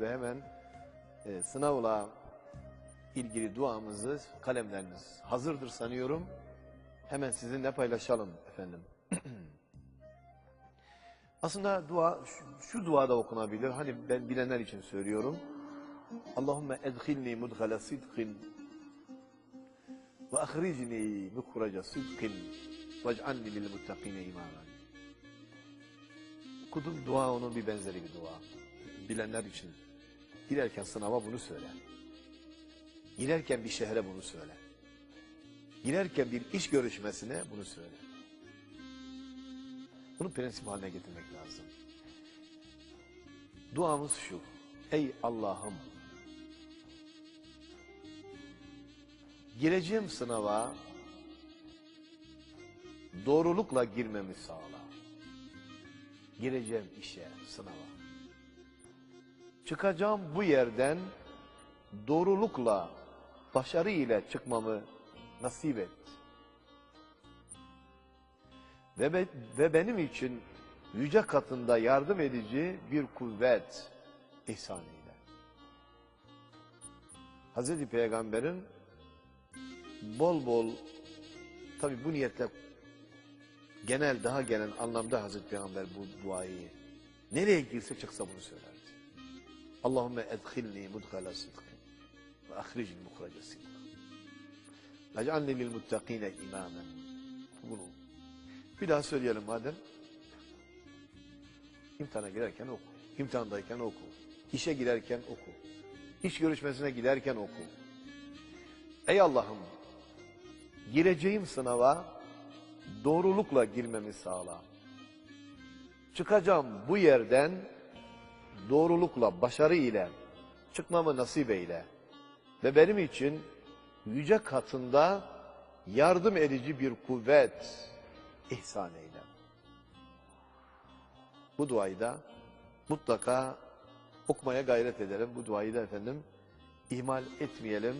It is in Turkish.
Ve hemen e, sınavla ilgili duamızı kalemleriniz hazırdır sanıyorum. Hemen sizinle paylaşalım efendim. Aslında dua şu, şu dua da okunabilir. Hani ben bilenler için söylüyorum. Allahümme edhilni mudgala sidkin ve ahricni mukhraca sidkin vec'alni lil muttakine imamen. Okudum dua onun bir benzeri bir dua. Bilenler için. Girerken sınava bunu söyle. Girerken bir şehre bunu söyle. Girerken bir iş görüşmesine bunu söyle. Bunu prensip haline getirmek lazım. Duamız şu. Ey Allah'ım gireceğim sınava doğrulukla girmemi sağla. Gireceğim işe, sınava. Çıkacağım bu yerden doğrulukla, başarı ile çıkmamı nasip et. Ve, be- ve benim için yüce katında yardım edici bir kuvvet ihsan eyle. Hazreti Peygamber'in bol bol, tabi bu niyetle genel, daha genel anlamda Hazreti Peygamber bu duayı nereye girse çıksa bunu söylerdi. Allahümme edhilni mudgala sıdkın ve ahricni muhraca sıdkın. Vec'alni lil muttakine imamen. Bunu bir daha söyleyelim madem. İmtihana girerken oku. İmtihandayken oku. İşe girerken oku. İş görüşmesine giderken oku. Ey Allah'ım gireceğim sınava doğrulukla girmemi sağla. Çıkacağım bu yerden doğrulukla, başarı ile çıkmamı nasip eyle. Ve benim için yüce katında yardım edici bir kuvvet ihsan eyle. Bu duayı da mutlaka okumaya gayret edelim. Bu duayı da efendim ihmal etmeyelim.